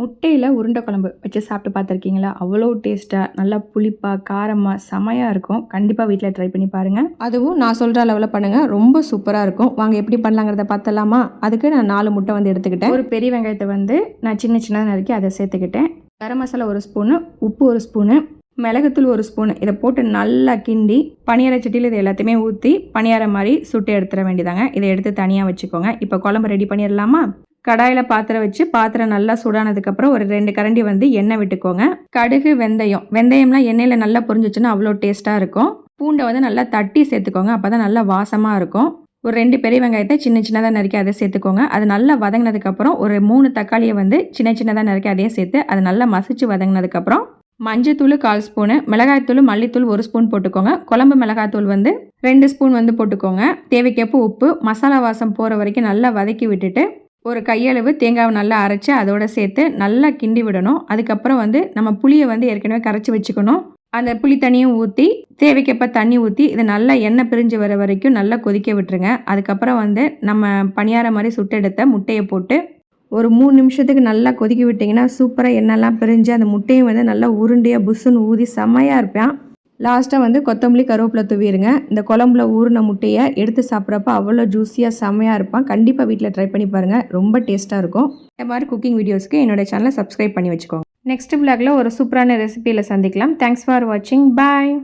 முட்டையில் உருண்டை குழம்பு வச்சு சாப்பிட்டு பார்த்துருக்கீங்களா? அவ்வளோ டேஸ்ட்டாக நல்லா புளிப்பாக காரமாக செமையாக இருக்கும். கண்டிப்பாக வீட்டில் ட்ரை பண்ணி பாருங்கள் அதுவும் நான் சொல்கிற அளவில் பண்ணுங்கள் ரொம்ப சூப்பராக இருக்கும். வாங்க எப்படி பண்ணலாங்கிறத பார்த்தலாமா அதுக்கு நான் நாலு முட்டை வந்து எடுத்துக்கிட்டேன். ஒரு பெரிய வெங்காயத்தை வந்து நான் சின்ன சின்னதாக நறுக்கி அதை சேர்த்துக்கிட்டேன். கரம் மசாலா ஒரு ஸ்பூனு உப்பு ஒரு ஸ்பூனு மிளகுத்தூள் ஒரு ஸ்பூனு இதை போட்டு நல்லா கிண்டி பணியார சட்டியில் இது எல்லாத்தையுமே ஊற்றி பணியார மாதிரி சுட்டு எடுத்துட வேண்டியதாங்க. இதை எடுத்து தனியாக வச்சுக்கோங்க. இப்போ குழம்பு ரெடி பண்ணிடலாமா? கடாயில் பாத்திரம் வச்சு பாத்திரம் நல்லா சூடானதுக்கப்புறம் ஒரு ரெண்டு கரண்டி வந்து எண்ணெய் விட்டுக்கோங்க. கடுகு வெந்தயம். வெந்தயம்லாம் எண்ணெயில் நல்லா புரிஞ்சிச்சுன்னா அவ்வளோ டேஸ்ட்டாக இருக்கும். பூண்டை வந்து நல்லா தட்டி சேர்த்துக்கோங்க. அப்போ தான் நல்லா வாசமாக இருக்கும். ஒரு ரெண்டு பெரிய வெங்காயத்தை சின்ன சின்னதாக நறுக்கி அதை சேர்த்துக்கோங்க. அது நல்லா வதங்கினதுக்கப்புறம் ஒரு மூணு தக்காளியை வந்து சின்ன சின்னதாக நறுக்கி அதையும் சேர்த்து அது நல்லா மசிச்சு வதங்கினதுக்கப்புறம் மஞ்சத்தூள் கால் ஸ்பூனு மிளகாய்த்தூள் மல்லித்தூள் ஒரு ஸ்பூன் போட்டுக்கோங்க. குழம்பு மிளகாய்த்தூள் வந்து ரெண்டு ஸ்பூன் வந்து போட்டுக்கோங்க. தேவைக்கேற்ப உப்பு மசாலா வாசம் போகிற வரைக்கும் நல்லா வதக்கி விட்டுட்டு ஒரு கையளவு தேங்காவை நல்லா அரைச்சி அதோட சேர்த்து நல்லா கிண்டி விடணும். அதுக்கப்புறம் வந்து நம்ம புளியை வந்து ஏற்கனவே கரைச்சி வச்சுக்கணும். அந்த புளி தண்ணியும் ஊற்றி தேவைக்கப்ப தண்ணி ஊற்றி இதை நல்லா எண்ணெய் பிரிஞ்சு வர வரைக்கும் நல்லா கொதிக்க விட்டுருங்க. அதுக்கப்புறம் வந்து நம்ம பணியார மாதிரி சுட்டெடுத்த முட்டையை போட்டு ஒரு மூணு நிமிஷத்துக்கு நல்லா கொதிக்க விட்டிங்கன்னா சூப்பராக எண்ணெய்லாம் பிரிஞ்சு அந்த முட்டையும் வந்து நல்லா உருண்டையாக புஷ்ஷுன்னு ஊதி செம்மையாக இருப்பேன். லாஸ்ட்டாக வந்து கொத்தமல்லி கருவேப்பிலை தூவிடுங்க. இந்த குழம்புல ஊறின முட்டையை எடுத்து சாப்பிட்றப்ப அவ்வளோ ஜூஸியாக செம்மையாக இருப்பான். கண்டிப்பாக வீட்டில் ட்ரை பண்ணி பாருங்கள் ரொம்ப டேஸ்ட்டாக இருக்கும். இந்த மாதிரி குக்கிங் வீடியோஸ்க்கு என்னோட சேனலை சப்ஸ்கிரைப் பண்ணி வச்சுக்கோங்க. நெக்ஸ்ட் பிளாக்ல ஒரு சூப்பரான ரெசிபியில் சந்திக்கலாம். தேங்க்ஸ் ஃபார் வாட்சிங் பாய்